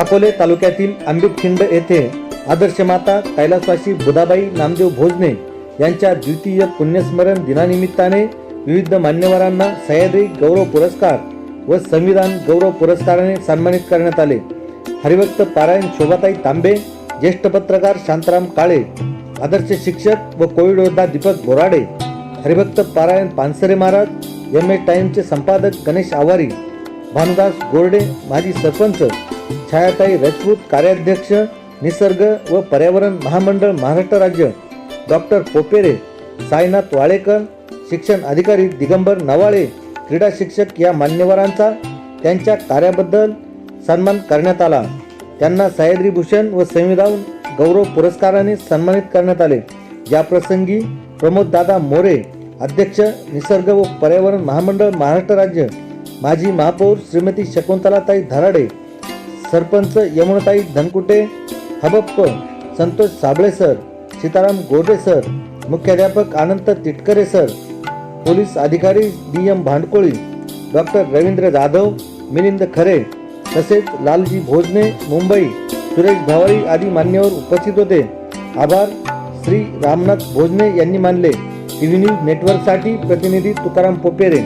अकोले तालुक्यातील आंबेतखिंड येथे आदर्श माता कैलासवासी बुधाबाई नामदेव भोजने यांच्या द्वितीय पुण्यस्मरण दिनानिमित्ताने विविध मान्यवरांना सह्याद्री गौरव पुरस्कार व संविधान गौरव पुरस्काराने सन्मानित करण्यात आले. हरिभक्त पारायण शोभाताई तांबे ज्येष्ठ पत्रकार शांताराम काळे आदर्श शिक्षक व कोविड योद्धा दीपक बोराडे हरिभक्त पारायण पानसरे महाराज एम ए टाईमचे संपादक गणेश आवारी भानुदास गोरडे माजी सरपंच छायाताई राजपूत कार्याध्यक्ष निसर्ग व पर्यावरण महामंडळ महाराष्ट्र राज्य डॉक्टर पोपेरे साईनाथ वाळेकर शिक्षण अधिकारी दिगंबर नवाळे क्रीडा शिक्षक या मान्यवरांचा त्यांच्या कार्याबद्दल सन्मान करण्यात आला. त्यांना सह्याद्री भूषण व संविधान गौरव पुरस्काराने सन्मानित करण्यात आले. या प्रसंगी प्रमोद दादा मोरे अध्यक्ष निसर्ग व पर्यावरण महामंडळ महाराष्ट्र राज्य माजी महापौर श्रीमती शकुंतलाताई धराडे सरपंच यमुनाताई धनकुटे हबप्प संतोष साबळे सर सीताराम गोडे सर मुख्याध्यापक अनंत तिटकरे सर पोलीस अधिकारी D M Bhandkoli doctor Ravindra Jadhav Milind Khare तसेच लालजी भोजने मुंबई सुरेश भवारी आदी मान्यवर उपस्थित होते. आभार. श्री रामनाथ भोजने यांनी मानले. टी व्ही न्यूज नेटवर्कसाठी प्रतिनिधी तुकाराम पोपेरे.